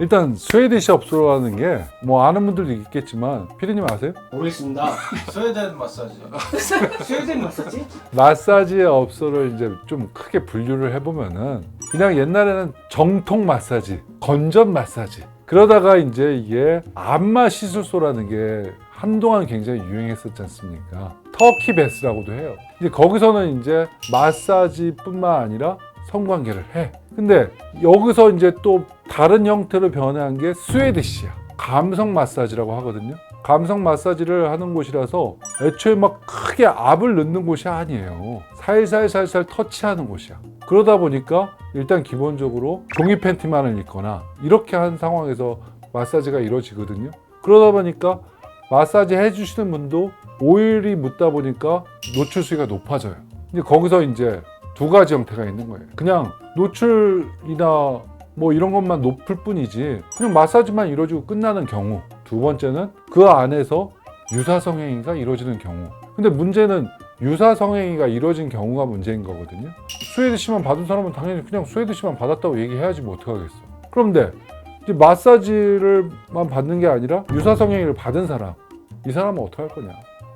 일단 스웨디시 업소라는 게 뭐 아는 분들도 있겠지만 피디님 아세요? 모르겠습니다. 스웨덴 마사지. 스웨덴 마사지? 마사지 업소를 이제 좀 크게 분류를 해보면은 그냥 옛날에는 정통 마사지, 건전 마사지 그러다가 이제 이게 안마 시술소라는 게 한동안 굉장히 유행했었지 않습니까? 터키 베스라고도 해요. 이제 거기서는 이제 마사지뿐만 아니라 성관계를 해. 근데 여기서 이제 또 다른 형태로 변한 게 스웨디시야. 감성 마사지라고 하거든요. 감성 마사지를 하는 곳이라서 애초에 막 크게 압을 넣는 곳이 아니에요. 살살살살 터치하는 곳이야. 그러다 보니까 일단 기본적으로 종이 팬티만을 입거나 이렇게 한 상황에서 마사지가 이루어지거든요. 그러다 보니까 마사지 해주시는 분도 오일이 묻다 보니까 노출 수위가 높아져요. 이제 거기서 이제 두 가지 형태가 있는 거예요. 그냥 노출이나 뭐 이런 것만 높을 뿐이지 그냥 마사지만 이루어지고 끝나는 경우. 두 번째는 그 안에서 유사성 행위가 이루어지는 경우. 근데 문제는 유사성 행위가 이루어진 경우가 문제인 거거든요. 스웨드시만 받은 사람은 당연히 그냥 스웨드시만 받았다고 얘기해야지 뭐 어떡하겠어. 그런데 마사지를만 받는 게 아니라 유사성 행위를 받은 사람 이 사람은 어떻게 할 거냐.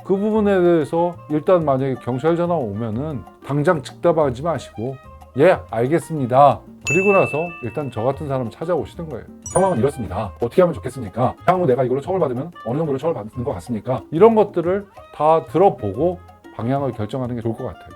그 부분에 대해서 일단 만약에 경찰 전화 오면은 당장 즉답하지 마시고 예 알겠습니다. 그리고 나서 일단 저 같은 사람 찾아오시는 거예요. 상황은 이렇습니다. 어떻게 하면 좋겠습니까? 향후 내가 이걸로 처벌받으면 어느 정도로 처벌받는 것 같습니까? 이런 것들을 다 들어보고 방향을 결정하는 게 좋을 것 같아요